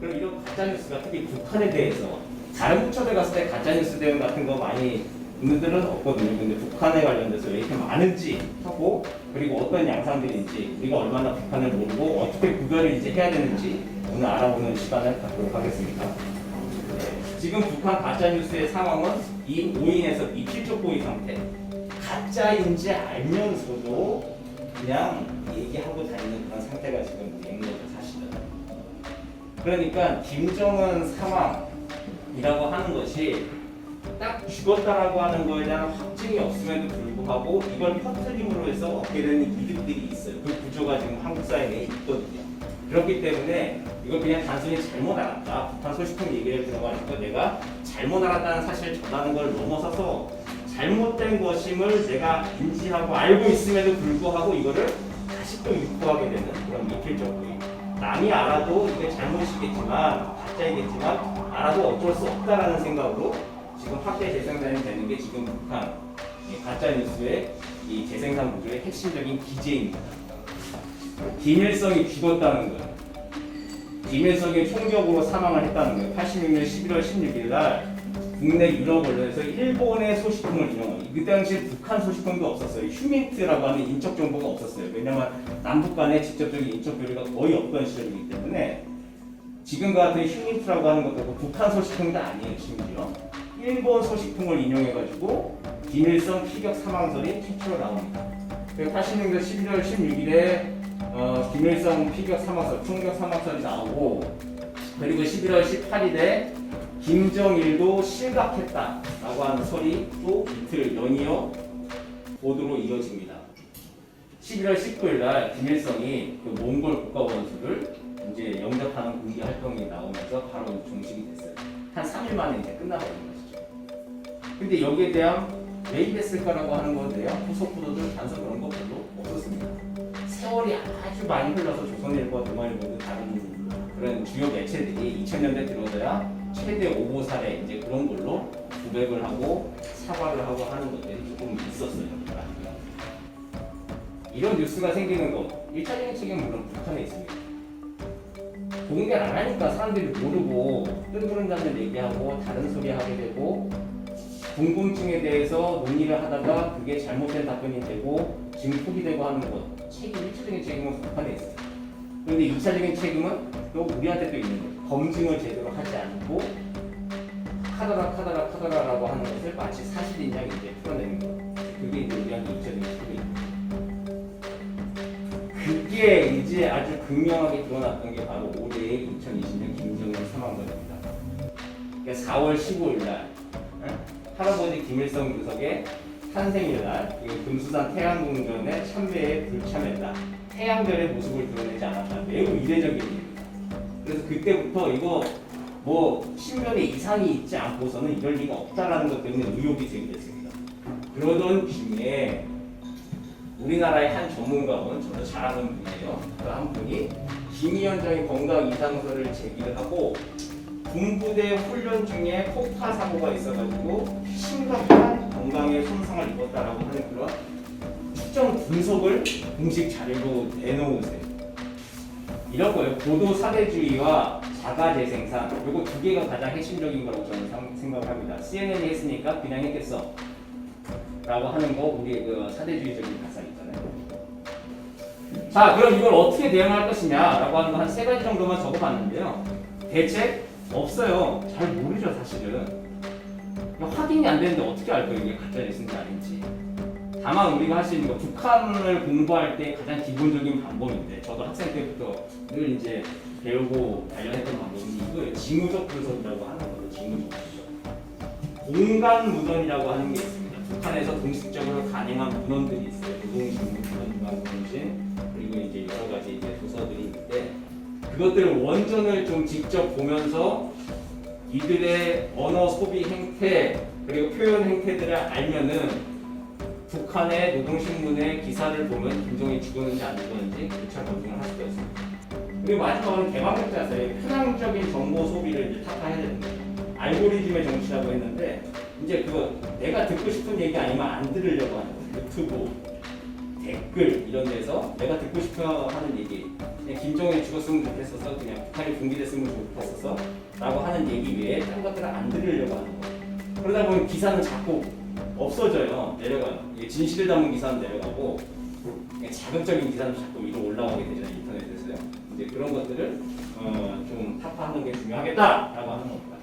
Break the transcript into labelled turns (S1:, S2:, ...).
S1: 그럼 이런 가짜뉴스가 특히 북한에 대해서 다른 부처들 갔을 때 가짜뉴스 대응 같은 거 많이 데는 없거든요. 근데 북한에 관련돼서 왜 이렇게 많은지 하고 그리고 어떤 양상들인지 우리가 얼마나 북한을 모르고 어떻게 구별을 이제 해야 되는지 오늘 알아보는 시간을 갖도록 하겠습니다. 네, 지금 북한 가짜뉴스의 상황은 이 오인에서 이필적 보이 상태. 가짜인지 알면서도 그냥 얘기하 그러니까 김정은 사망이라고 하는 것이 딱 죽었다라고 하는 거에 대한 확증이 없음에도 불구하고 이걸 퍼뜨림으로 해서 얻게 되는 이득들이 있어요. 그 구조가 지금 한국 사회에 있거든요. 그렇기 때문에 이걸 그냥 단순히 잘못 알았다. 북한 소식통 얘기를 들어가니까 내가 잘못 알았다는 사실을 전하는 걸 넘어서서 잘못된 것임을 내가 인지하고 알고 있음에도 불구하고 이거를 다시 또 유포하게 되는 그런 미필적 부위. 남이 알아도 이게 잘못이겠지만 가짜이겠지만 알아도 어쩔 수 없다라는 생각으로 지금 확대 재생산이 되는 게 지금 북한 이 가짜 뉴스의 이 재생산 구조의 핵심적인 기제입니다. 김일성이 죽었다는 거예요. 김일성이 총격으로 사망을 했다는 거예요. 86년 11월 16일 날 국내 유럽 언론에서 일본의 소식통을 인용합니다. 그 당시에 북한 소식통도 없었어요. 휴민트라고 하는 인적 정보가 없었어요. 왜냐하면 남북 간의 직접적인 인적 교류가 거의 없던 시절이기 때문에 지금과 같은 휴민트라고 하는 것도 북한 소식통도 아니에요. 심지어 일본 소식통을 인용해가지고 김일성 피격 사망설이 최초로 나옵니다. 그리고 80년대 11월 16일에 어, 김일성 피격 사망설, 총격 사망설이 나오고 그리고 11월 18일에 김정일도 실각했다라고 하는 설이 또 이틀 연이어 보도로 이어집니다. 11월 19일 날 김일성이 그 몽골 국가원수를 이제 영접하는 공개 활동이 나오면서 바로 종식이 됐어요. 한 3일 만에 이제 끝나버린 것이죠. 근데 여기에 대한 왜 이랬을까라고 하는 대한 후속 보도들 단서 그런 거 별로 없었습니다. 세월이 아주 많이 흘러서 조선일보와 동아일보 등 다른 그런 주요 매체들이 2000년대 들어서야 최대 오보 사례 이제 그런 걸로 고백을 하고 사과를 하고 하는 것들이 조금 있었어요. 이런 뉴스가 생기는 것 1차적인 책임은 물론 북한에 있습니다. 공개를 안 하니까 사람들이 모르고 뜬구름 잡는 얘기하고 다른 소리 하게 되고 궁금증에 대해서 논의를 하다가 그게 잘못된 답변이 되고 증폭이 되고 하는 것 책임 1차적인 책임은 북한에 있어요. 그런데 2차적인 책임은 또 우리한테 또 있는 거예요. 검증을 제대로 하지 않고 카더라 카더라 카더라라고 하는 것을 마치 사실인 양 이제 풀어내는 거. 그게 이제 우리한테 2차적인 책임입니다. 그게 이제 아주 극명하게 드러났던 게 바로 올해의 2020년 김정일 사망설입니다. 그러니까 4월 15일 날 응? 할아버지 김일성 주석의 탄생일 날 이거 금수산 태양궁전에 참배에 불참했다. 태양별의 모습을 드러내지 않았다. 매우 이례적인 일입니다. 그래서 그때부터 이거 뭐 신변에 이상이 있지 않고서는 이럴 리가 없다라는 것 때문에 의혹이 제기됐습니다. 그러던 중에 우리나라의 한 전문가분, 저도 잘 아는 분이에요. 그 한 분이 김 위원장의 건강 이상설을 제기를 하고 군부대 훈련 중에 폭파 사고가 있어가지고 심각한 건강에 손상을 입었다라고 하는 그런 특정 분석을 공식 자료로 내놓으세요. 이런 거예요. 보도 사대주의와 자가 재생산. 요거 두 개가 가장 핵심적인 거라고 저는 상- 생각을 합니다. CNN이 했으니까 그냥 했겠어. 라고 하는 거 우리 그 사대주의적인 가사 있잖아요. 자, 그럼 이걸 어떻게 대응할 것이냐라고 하는 거 한 세 가지 정도만 적어봤는데요. 대책 없어요. 잘 모르죠, 사실은. 확인이 안 되는데 어떻게 알 거예요, 이게 가짜 뉴스인지 아닌지. 다만 우리가 할 수 있는 거 북한을 공부할 때 가장 기본적인 방법인데 저도 학생 때부터 늘 이제 배우고 단련했던 방법이 이거예요. 징후적 분석이라고 하는 거죠. 징후적 분석. 공간 문헌이라고 하는 게 있습니다. 북한에서 공식적으로 간행한 문헌들이 있어요. 노동신문, 문헌중앙공신 그리고 이제 여러 가지 이제 도서들이 있는데 그것들을 원전을 좀 직접 보면서 이들의 언어 소비 행태 그리고 표현 행태들을 알면은 북한의 노동신문의 기사를 보면 김정이 죽었는지 안 죽었는지 교차 검증을 할 수가 있습니다. 그리고 마지막으로 개방적자세요. 편향적인 정보 소비를 이제 타파해야 되는 거예요. 알고리즘의 정치라고 했는데 이제 그거 내가 듣고 싶은 얘기 아니면 안 들으려고 하는 거예요. 유튜브 댓글 이런 데서 내가 듣고 싶어 하는 얘기 김정은이 죽었으면 좋겠어서 그냥 북한이 붕괴됐으면 좋겠어서 라고 하는 얘기 외에 딴 것들을 안 들으려고 하는 거예요. 그러다 보면 기사는 자꾸 없어져요. 내려가요. 이게 진실을 담은 기사는 내려가고 자극적인 기사는 자꾸 위로 올라오게 되잖아요. 인터넷에서요. 이제 그런 것들을 어, 좀 타파하는 게 중요하겠다라고 하는 겁니다.